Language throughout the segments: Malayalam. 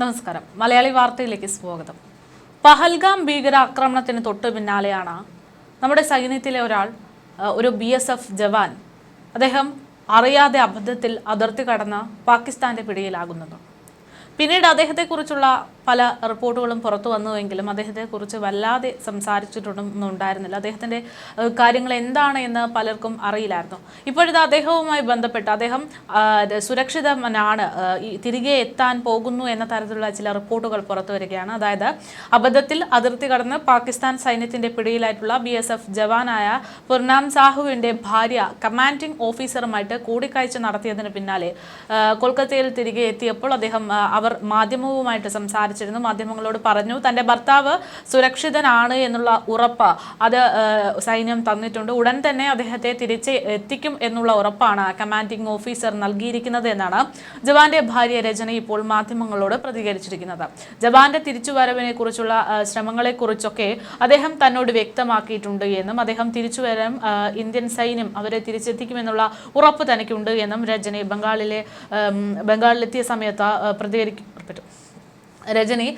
നമസ്കാരം. മലയാളി വാർത്തയിലേക്ക് സ്വാഗതം. പഹൽഗാം ഭീകരാക്രമണത്തിന് തൊട്ടു പിന്നാലെയാണ് നമ്മുടെ സൈന്യത്തിലെ ഒരാൾ ഒരു ബി എസ് എഫ് ജവാൻ. അദ്ദേഹം അറിയാതെ അബദ്ധത്തിൽ അതിർത്തി കടന്ന് പാകിസ്ഥാന്റെ പിടിയിലാകുന്നത്. പിന്നീട് അദ്ദേഹത്തെക്കുറിച്ചുള്ള പല റിപ്പോർട്ടുകളും പുറത്തു വന്നുവെങ്കിലും അദ്ദേഹത്തെക്കുറിച്ച് വല്ലാതെ സംസാരിച്ചിട്ടൊന്നും ഉണ്ടായിരുന്നില്ല. അദ്ദേഹത്തിന്റെ കാര്യങ്ങൾ എന്താണ് എന്ന് പലർക്കും അറിയില്ലായിരുന്നു. ഇപ്പോഴത്തെ അദ്ദേഹവുമായി ബന്ധപ്പെട്ട് അദ്ദേഹം സുരക്ഷിതനാണ് തിരികെ എത്താൻ പോകുന്നു എന്ന തരത്തിലുള്ള ചില റിപ്പോർട്ടുകൾ പുറത്തു വരികയാണ്. അതായത് അബദ്ധത്തിൽ അതിർത്തി കടന്ന് പാകിസ്ഥാൻ സൈന്യത്തിന്റെ പിടിയിലായിട്ടുള്ള ബി എസ് എഫ് ജവാനായ പുർനാം സാഹുവിന്റെ ഭാര്യ കമാൻഡിംഗ് ഓഫീസറുമായിട്ട് കൂടിക്കാഴ്ച നടത്തിയതിന് പിന്നാലെ കൊൽക്കത്തയിൽ തിരികെ എത്തിയപ്പോൾ അദ്ദേഹം ആ, മാധ്യമവുമായിട്ട് സംസാരിച്ചിരുന്നു. മാധ്യമങ്ങളോട് പറഞ്ഞു തന്റെ ഭർത്താവ് സുരക്ഷിതനാണ് എന്നുള്ള ഉറപ്പ് അത് സൈന്യം തന്നിട്ടുണ്ട്. ഉടൻ തന്നെ അദ്ദേഹത്തെ തിരിച്ച് എത്തിക്കും എന്നുള്ള ഉറപ്പാണ് കമാൻഡിംഗ് ഓഫീസർ നൽകിയിരിക്കുന്നത് എന്നാണ് ജവാന്റെ ഭാര്യ രചന ഇപ്പോൾ മാധ്യമങ്ങളോട് പ്രതികരിച്ചിരിക്കുന്നത്. ജവാന്റെ തിരിച്ചുവരവിനെ കുറിച്ചുള്ള ശ്രമങ്ങളെ കുറിച്ചൊക്കെ അദ്ദേഹം തന്നോട് വ്യക്തമാക്കിയിട്ടുണ്ട് എന്നും അദ്ദേഹം തിരിച്ചുവരാൻ ഇന്ത്യൻ സൈന്യം അവരെ തിരിച്ചെത്തിക്കുമെന്നുള്ള ഉറപ്പ് തനിക്കുണ്ട് എന്നും രചനയെ ബംഗാളിലെ ബംഗാളിലെത്തിയ സമയത്ത് ആ, പ്രതികരിക്കും രജനി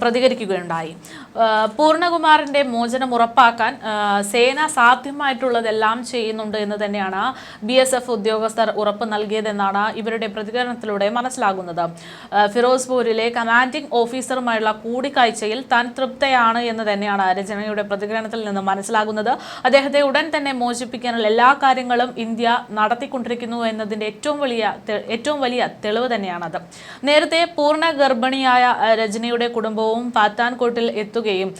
പ്രതികരിക്കുകയുണ്ടായി. പൂർണകുമാറിന്റെ മോചനം ഉറപ്പാക്കാൻ സേന സാധ്യമായിട്ടുള്ളതെല്ലാം ചെയ്യുന്നുണ്ട് എന്ന് തന്നെയാണ് ബി എസ് എഫ് ഉദ്യോഗസ്ഥർ ഉറപ്പ് നൽകിയതെന്നാണ് ഇവരുടെ പ്രതികരണത്തിലൂടെ മനസ്സിലാകുന്നത്. ഫിറോസ്പൂരിലെ കമാൻഡിംഗ് ഓഫീസറുമായുള്ള കൂടിക്കാഴ്ചയിൽ താൻ തൃപ്തയാണ് എന്ന് തന്നെയാണ് രജനിയുടെ പ്രതികരണത്തിൽ നിന്ന് മനസ്സിലാകുന്നത്. അദ്ദേഹത്തെ ഉടൻ തന്നെ മോചിപ്പിക്കാനുള്ള എല്ലാ കാര്യങ്ങളും ഇന്ത്യ നടത്തിക്കൊണ്ടിരിക്കുന്നു എന്നതിന്റെ ഏറ്റവും വലിയ ഏറ്റവും വലിയ തെളിവ് തന്നെയാണത്. നേരത്തെ പൂർണ ആ, രജനിയുടെ കുടുംബവും പാത്താൻകോട്ടിൽ എത്തുകയും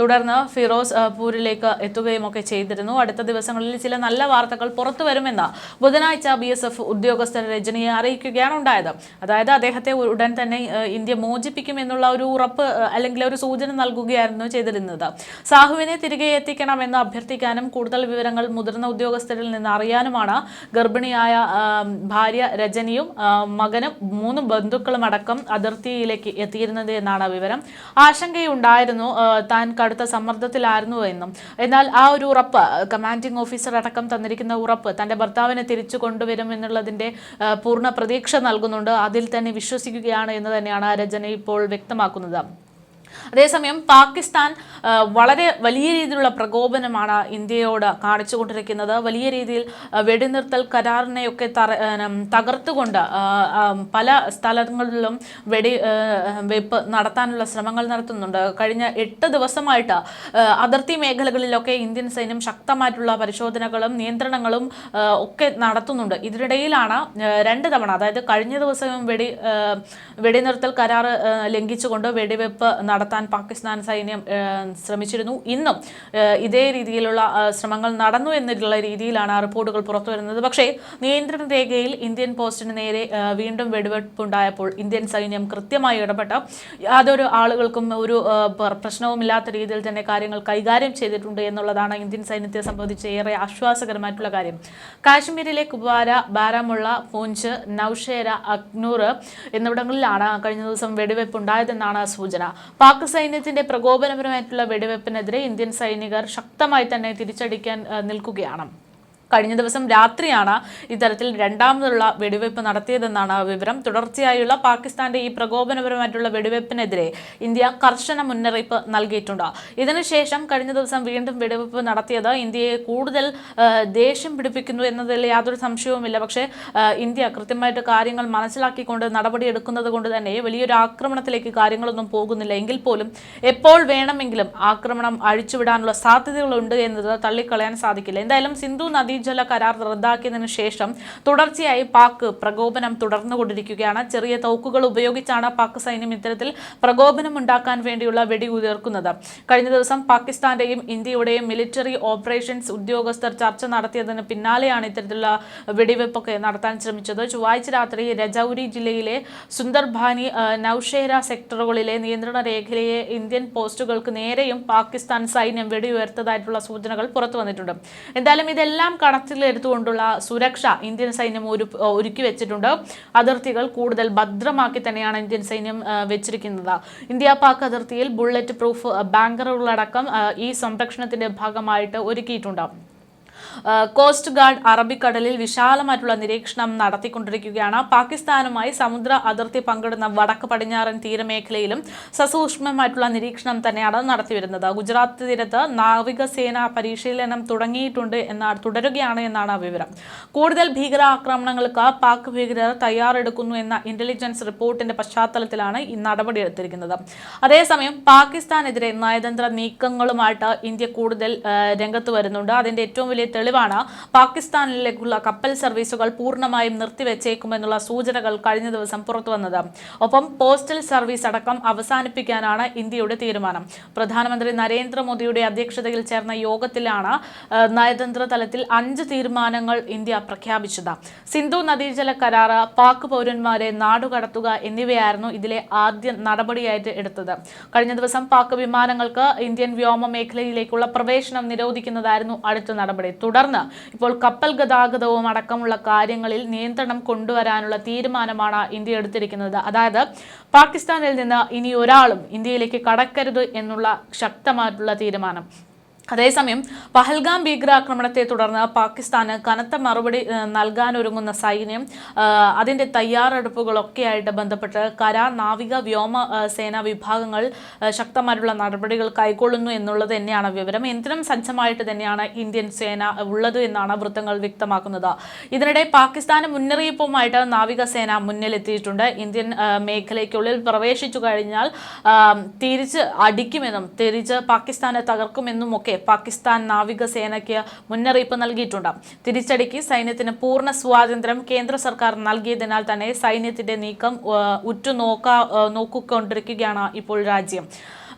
തുടർന്ന് ഫിറോസ് പൂരിലേക്ക് എത്തുകയും ഒക്കെ ചെയ്തിരുന്നു. അടുത്ത ദിവസങ്ങളിൽ ചില നല്ല വാർത്തകൾ പുറത്തു വരുമെന്ന് ബുധനാഴ്ച ബി എസ് എഫ് ഉദ്യോഗസ്ഥർ രജനിയെ അറിയിക്കുകയാണ് ഉണ്ടായത്. അതായത് അദ്ദേഹത്തെ ഉടൻ തന്നെ ഇന്ത്യ മോചിപ്പിക്കുമെന്നുള്ള ഒരു ഉറപ്പ് അല്ലെങ്കിൽ ഒരു സൂചന നൽകുകയായിരുന്നു ചെയ്തിരുന്നത്. സാഹുവിനെ തിരികെ എത്തിക്കണമെന്ന് അഭ്യർത്ഥിക്കാനും കൂടുതൽ വിവരങ്ങൾ മുതിർന്ന ഉദ്യോഗസ്ഥരിൽ നിന്ന് അറിയാനുമാണ് ഗർഭിണിയായ ഭാര്യ രജനിയും മകനും മൂന്ന് ബന്ധുക്കളും അടക്കം അതിർത്തിയിലേക്ക് എത്തിയിരുന്നത് എന്നാണ് വിവരം. ആശങ്കയുണ്ടായിരുന്നു താൻ കടുത്ത സമ്മർദ്ദത്തിലായിരുന്നു എന്നും. എന്നാൽ ആ ഒരു ഉറപ്പ് കമാൻഡിംഗ് ഓഫീസർ അടക്കം തന്നിരിക്കുന്ന ഉറപ്പ് തന്റെ ഭർത്താവിനെ തിരിച്ചു കൊണ്ടുവരും എന്നുള്ളതിന്റെ ആ, പൂർണ പ്രതീക്ഷ നൽകുന്നുണ്ട്. അതിൽ തന്നെ വിശ്വസിക്കുകയാണ് എന്ന് തന്നെയാണ് രചന ഇപ്പോൾ വ്യക്തമാക്കുന്നത്. അതേസമയം പാകിസ്ഥാൻ വളരെ വലിയ രീതിയിലുള്ള പ്രകോപനമാണ് ഇന്ത്യയോട് കാണിച്ചുകൊണ്ടിരിക്കുന്നത്. വലിയ രീതിയിൽ വെടിനിർത്തൽ കരാറിനെയൊക്കെ തകർത്തുകൊണ്ട് പല സ്ഥലങ്ങളിലും വെടി വെപ്പ് നടത്താനുള്ള ശ്രമങ്ങൾ നടത്തുന്നുണ്ട്. കഴിഞ്ഞ എട്ട് ദിവസമായിട്ട് അതിർത്തി മേഖലകളിലൊക്കെ ഇന്ത്യൻ സൈന്യം ശക്തമായിട്ടുള്ള പരിശോധനകളും നിയന്ത്രണങ്ങളും ഒക്കെ നടത്തുന്നുണ്ട്. ഇതിനിടയിലാണ് രണ്ട് തവണ അതായത് കഴിഞ്ഞ ദിവസവും വെടി വെടിനിർത്തൽ കരാർ ലംഘിച്ചുകൊണ്ട് വെടിവെപ്പ് നടത്താൻ പാകിസ്ഥാൻ സൈന്യം ശ്രമിച്ചിരുന്നു. ഇന്നും ഇതേ രീതിയിലുള്ള ശ്രമങ്ങൾ നടന്നു എന്നുള്ള രീതിയിലാണ് റിപ്പോർട്ടുകൾ പുറത്തു വരുന്നത്. പക്ഷേ നിയന്ത്രണ രേഖയിൽ ഇന്ത്യൻ പോസ്റ്റിന് നേരെ വീണ്ടും വെടിവെപ്പുണ്ടായപ്പോൾ ഇന്ത്യൻ സൈന്യം കൃത്യമായി ഇടപെട്ട് യാതൊരു ആളുകൾക്കും ഒരു പ്രശ്നവുമില്ലാത്ത രീതിയിൽ തന്നെ കാര്യങ്ങൾ കൈകാര്യം ചെയ്തിട്ടുണ്ട് എന്നുള്ളതാണ് ഇന്ത്യൻ സൈന്യത്തെ സംബന്ധിച്ച് ഏറെ ആശ്വാസകരമായിട്ടുള്ള കാര്യം. കാശ്മീരിലെ കുപ്വാര ബാരാമുള്ള പൂഞ്ച് നൌഷേര അഗ്നൂർ എന്നിവിടങ്ങളിലാണ് കഴിഞ്ഞ ദിവസം വെടിവെപ്പ് ഉണ്ടായതെന്നാണ് സൂചന. പാക് സൈന്യത്തിന്റെ പ്രകോപനപരമായിട്ടുള്ള വെടിവെപ്പിനെതിരെ ഇന്ത്യൻ സൈനികർ ശക്തമായി തന്നെ തിരിച്ചടിക്കാൻ നിൽക്കുകയാണ്. കഴിഞ്ഞ ദിവസം രാത്രിയാണ് ഇത്തരത്തിൽ രണ്ടാമതുള്ള വെടിവയ്പ് നടത്തിയതെന്നാണ് വിവരം. തുടർച്ചയായുള്ള പാകിസ്ഥാന്റെ ഈ പ്രകോപനപരമായിട്ടുള്ള വെടിവെപ്പിനെതിരെ ഇന്ത്യ കർശന മുന്നറിയിപ്പ് നൽകിയിട്ടുണ്ട്. ഇതിനുശേഷം കഴിഞ്ഞ ദിവസം വീണ്ടും വെടിവയ്പ് നടത്തിയത് ഇന്ത്യയെ കൂടുതൽ ദേഷ്യം പിടിപ്പിക്കുന്നു എന്നതിൽ യാതൊരു സംശയവുമില്ല. പക്ഷേ ഇന്ത്യ കൃത്യമായിട്ട് കാര്യങ്ങൾ മനസ്സിലാക്കിക്കൊണ്ട് നടപടിയെടുക്കുന്നത് കൊണ്ട് തന്നെ വലിയൊരു ആക്രമണത്തിലേക്ക് കാര്യങ്ങളൊന്നും പോകുന്നില്ല. എങ്കിൽ പോലും എപ്പോൾ വേണമെങ്കിലും ആക്രമണം അഴിച്ചുവിടാനുള്ള സാധ്യതകളുണ്ട് എന്നത് തള്ളിക്കളയാൻ സാധിക്കില്ല. എന്തായാലും സിന്ധു നദീജല കരാർ റദ്ദാക്കിയതിനു ശേഷം തുടർച്ചയായി പാക് പ്രകോപനം തുടർന്നുകൊണ്ടിരിക്കുകയാണ്. ചെറിയ തോക്കുകൾ ഉപയോഗിച്ചാണ് പാക് സൈന്യം ഇത്തരത്തിൽ പ്രകോപനം ഉണ്ടാക്കാൻ വേണ്ടിയുള്ള വെടി ഉയർക്കുന്നത് കഴിഞ്ഞ ദിവസം പാകിസ്ഥാന്റെയും ഇന്ത്യയുടെയും മിലിറ്ററി ഓപ്പറേഷൻസ് ഉദ്യോഗസ്ഥർ ചർച്ച നടത്തിയതിന് പിന്നാലെയാണ് ഇത്തരത്തിലുള്ള വെടിവെപ്പൊക്കെ നടത്താൻ ശ്രമിച്ചത്. ചൊവ്വാഴ്ച രാത്രി രജൌരി ജില്ലയിലെ സുന്ദർഭാനി നൌഷേര സെക്ടറുകളിലെ നിയന്ത്രണ രേഖയിലെ ഇന്ത്യൻ പോസ്റ്റുകൾക്ക് നേരെയും പാകിസ്ഥാൻ സൈന്യം വെടിയുയർത്തതായിട്ടുള്ള സൂചനകൾ പുറത്തു വന്നിട്ടുണ്ട്. എന്തായാലും ഇതെല്ലാം കണക്കിലെടുത്തുകൊണ്ടുള്ള സുരക്ഷ ഇന്ത്യൻ സൈന്യം ഒരു ഒരുക്കി വെച്ചിട്ടുണ്ട്. അതിർത്തികൾ കൂടുതൽ ഭദ്രമാക്കി തന്നെയാണ് ഇന്ത്യൻ സൈന്യം വെച്ചിരിക്കുന്നത്. ഇന്ത്യ പാക് അതിർത്തിയിൽ ബുള്ളറ്റ് പ്രൂഫ് ബാങ്കറുകളടക്കം ഈ സംരക്ഷണത്തിന്റെ ഭാഗമായിട്ട് ഒരുക്കിയിട്ടുണ്ട്. കോസ്റ്റ് ഗാർഡ് അറബിക്കടലിൽ വിശാലമായിട്ടുള്ള നിരീക്ഷണം നടത്തിക്കൊണ്ടിരിക്കുകയാണ്. പാകിസ്ഥാനുമായി സമുദ്ര അതിർത്തി പങ്കിടുന്ന വടക്ക് പടിഞ്ഞാറൻ തീരമേഖലയിലും സസൂക്ഷ്മമായിട്ടുള്ള നിരീക്ഷണം തന്നെയാണ് നടത്തിവരുന്നത്. ഗുജറാത്ത് തീരത്ത് നാവികസേന പരിശീലനം തുടങ്ങിയിട്ടുണ്ട് എന്നാണ് തുടരുകയാണ് എന്നാണ് വിവരം. കൂടുതൽ ഭീകരാക്രമണങ്ങൾക്ക് പാക് ഭീകരർ തയ്യാറെടുക്കുന്നു എന്ന ഇന്റലിജൻസ് റിപ്പോർട്ടിന്റെ പശ്ചാത്തലത്തിലാണ് ഈ നടപടിയെടുത്തിരിക്കുന്നത് അതേസമയം പാകിസ്ഥാനെതിരെ നയതന്ത്ര നീക്കങ്ങളുമായിട്ട് ഇന്ത്യ കൂടുതൽ രംഗത്ത് വരുന്നുണ്ട്. അതിന്റെ ഏറ്റവും വലിയ തെളിവാണ്. പാകിസ്ഥാനിലേക്കുള്ള കപ്പൽ സർവീസുകൾ പൂർണമായും നിർത്തിവെച്ചേക്കുമെന്നുള്ള സൂചനകൾ കഴിഞ്ഞ ദിവസം പുറത്തു വന്നത് ഒപ്പം പോസ്റ്റൽ സർവീസ് അടക്കം അവസാനിപ്പിക്കാനാണ് ഇന്ത്യയുടെ തീരുമാനം. പ്രധാനമന്ത്രി നരേന്ദ്രമോദിയുടെ അധ്യക്ഷതയിൽ ചേർന്ന യോഗത്തിലാണ് നയതന്ത്ര തലത്തിൽ അഞ്ച് തീരുമാനങ്ങൾ ഇന്ത്യ പ്രഖ്യാപിച്ചത്. സിന്ധു നദീജല കരാറ് പാക് പൗരന്മാരെ നാടുകടത്തുക എന്നിവയായിരുന്നു ഇതിലെ ആദ്യ നടപടിയായിട്ട് എടുത്തത്. കഴിഞ്ഞ ദിവസം പാക് വിമാനങ്ങൾക്ക് ഇന്ത്യൻ വ്യോമ മേഖലയിലേക്കുള്ള പ്രവേശനം നിരോധിക്കുന്നതായിരുന്നു അടുത്ത നടപടി. തുടർന്ന് ഇപ്പോൾ കപ്പൽ ഗതാഗതവും അടക്കമുള്ള കാര്യങ്ങളിൽ നിയന്ത്രണം കൊണ്ടുവരാനുള്ള തീരുമാനമാണ് ഇന്ത്യ എടുത്തിരിക്കുന്നത്. അതായത് പാകിസ്ഥാനിൽ നിന്ന് ഇനി ഒരാളും ഇന്ത്യയിലേക്ക് കടക്കരുത് എന്നുള്ള ശക്തമായിട്ടുള്ള തീരുമാനം. അതേസമയം പഹൽഗാം ഭീകരാക്രമണത്തെ തുടർന്ന് പാകിസ്ഥാന് കനത്ത മറുപടി നൽകാനൊരുങ്ങുന്ന സൈന്യം അതിന്റെ തയ്യാറെടുപ്പുകളൊക്കെയായിട്ട് ബന്ധപ്പെട്ട് കര നാവിക വ്യോമ സേനാ വിഭാഗങ്ങൾ ശക്തമായിട്ടുള്ള നടപടികൾ കൈക്കൊള്ളുന്നു എന്നുള്ളത് തന്നെയാണ് വിവരം. എന്തിനും സജ്ജമായിട്ട് തന്നെയാണ് ഇന്ത്യൻ സേന ഉള്ളത് എന്നാണ് വൃത്തങ്ങൾ വ്യക്തമാക്കുന്നത്. ഇതിനിടെ പാകിസ്ഥാന് മുന്നറിയിപ്പുമായിട്ട് നാവികസേന മുന്നിലെത്തിയിട്ടുണ്ട്. ഇന്ത്യൻ മേഖലയ്ക്കുള്ളിൽ പ്രവേശിച്ചു കഴിഞ്ഞാൽ തിരിച്ച് അടിക്കുമെന്നും തിരിച്ച് പാകിസ്ഥാനെ തകർക്കുമെന്നും ഒക്കെ പാകിസ്ഥാൻ നാവികസേനയ്ക്ക് മുന്നറിയിപ്പ് നൽകിയിട്ടുണ്ട്. തിരിച്ചടിക്ക് സൈന്യത്തിന് പൂർണ സ്വാതന്ത്ര്യം കേന്ദ്ര സർക്കാർ നൽകിയതിനാൽ തന്നെ സൈന്യത്തിന്റെ നീക്കം ഉറ്റുനോക്കാ നോക്കിക്കൊണ്ടിരിക്കുകയാണ് ഇപ്പോൾ രാജ്യം.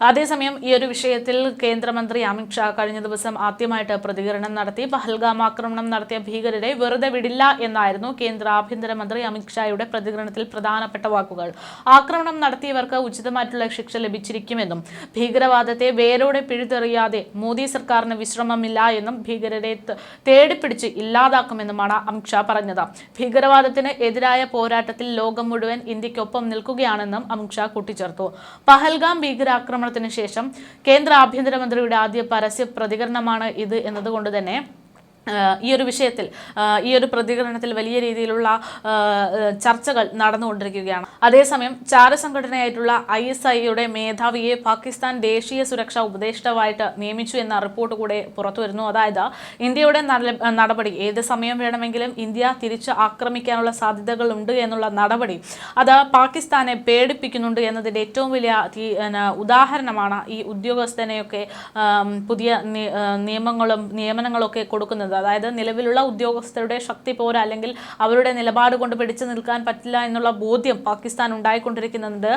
അതേസമയം ഈ ഒരു വിഷയത്തിൽ കേന്ദ്രമന്ത്രി അമിത്ഷാ കഴിഞ്ഞ ദിവസം ആദ്യമായിട്ട് പ്രതികരണം നടത്തി. പഹൽഗാം ആക്രമണം നടത്തിയ ഭീകരരെ വെറുതെ വിടില്ല എന്നായിരുന്നു കേന്ദ്ര ആഭ്യന്തരമന്ത്രി അമിത്ഷായുടെ പ്രതികരണത്തിൽ പ്രധാനപ്പെട്ട വാക്കുകൾ. ആക്രമണം നടത്തിയവർക്ക് ഉചിതമായിട്ടുള്ള ശിക്ഷ ലഭിച്ചിരിക്കുമെന്നും ഭീകരവാദത്തെ വേരോടെ പിഴുതെറിയാതെ മോദി സർക്കാരിന് വിശ്രമമില്ല എന്നും ഭീകരരെ തേടിപ്പിടിച്ച് ഇല്ലാതാക്കുമെന്നുമാണ് അമിത്ഷാ പറഞ്ഞത്. ഭീകരവാദത്തിന് എതിരായ പോരാട്ടത്തിൽ ലോകം മുഴുവൻ ഇന്ത്യക്കൊപ്പം നിൽക്കുകയാണെന്നും അമിത്ഷാ കൂട്ടിച്ചേർത്തു. പഹൽഗാം ഭീകരാക്രമണത്തിന് ശേഷം കേന്ദ്ര ആഭ്യന്തരമന്ത്രിയുടെ ആദ്യ പരസ്യ പ്രതികരണമാണ് ഇത് എന്നതുകൊണ്ട് തന്നെ ഈ ഒരു വിഷയത്തിൽ ഈ ഒരു പ്രതികരണത്തിൽ വലിയ രീതിയിലുള്ള ചർച്ചകൾ നടന്നുകൊണ്ടിരിക്കുകയാണ്. അതേസമയം ചാര സംഘടനയായിട്ടുള്ള ഐ എസ് ഐയുടെ മേധാവിയെ പാകിസ്ഥാൻ ദേശീയ സുരക്ഷാ ഉപദേഷ്ടാവായിട്ട് നിയമിച്ചു എന്ന റിപ്പോർട്ട് കൂടെ പുറത്തു വരുന്നു അതായത് ഇന്ത്യയുടെ നടപടി ഏത് സമയം വേണമെങ്കിലും ഇന്ത്യ തിരിച്ച് ആക്രമിക്കാനുള്ള സാധ്യതകളുണ്ട് എന്നുള്ള നടപടി അത് പാകിസ്ഥാനെ പേടിപ്പിക്കുന്നുണ്ട് എന്നതിന്റെ ഏറ്റവും വലിയ ഉദാഹരണമാണ് ഈ ഉദ്യോഗസ്ഥനെയൊക്കെ പുതിയ നിയമങ്ങളും നിയമനങ്ങളൊക്കെ കൊടുക്കുന്നത്. അതായത് നിലവിലുള്ള ഉദ്യോഗസ്ഥരുടെ ശക്തി പോരാ അല്ലെങ്കിൽ അവരുടെ നിലപാട് കൊണ്ട് പിടിച്ചു നിൽക്കാൻ പറ്റില്ല എന്നുള്ള ബോധ്യം പാകിസ്ഥാൻ ഉണ്ടായിക്കൊണ്ടിരിക്കുന്നുണ്ട്.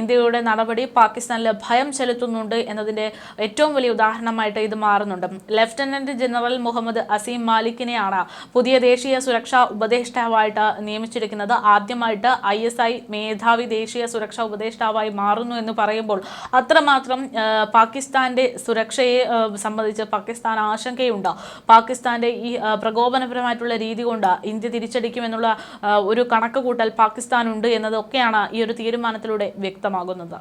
ഇന്ത്യയുടെ നടപടി പാകിസ്ഥാനിൽ ഭയം ചെലുത്തുന്നുണ്ട് എന്നതിന്റെ ഏറ്റവും വലിയ ഉദാഹരണമായിട്ട് ഇത് മാറുന്നുണ്ട്. ലഫ്റ്റനന്റ് ജനറൽ മുഹമ്മദ് അസീം മാലിക്കിനെയാണ് പുതിയ ദേശീയ സുരക്ഷാ ഉപദേഷ്ടാവായിട്ട് നിയമിച്ചിരിക്കുന്നത്. ആദ്യമായിട്ട് ഐ എസ് ഐ മേധാവി ദേശീയ സുരക്ഷാ ഉപദേഷ്ടാവായി മാറുന്നു എന്ന് പറയുമ്പോൾ അത്രമാത്രം പാകിസ്ഥാന്റെ സുരക്ഷയെ സംബന്ധിച്ച് പാകിസ്ഥാൻ ആശങ്കയുണ്ട്. പാകിസ്ഥാന്റെ ഈ പ്രകോപനപരമായിട്ടുള്ള രീതി കൊണ്ട് ഇന്ത്യ തിരിച്ചടിക്കുമെന്നുള്ള ഒരു കണക്ക് കൂട്ടൽ പാകിസ്ഥാനുണ്ട് എന്നതൊക്കെയാണ് ഈ ഒരു തീരുമാനത്തിലൂടെ വ്യക്തമാകുന്നത്.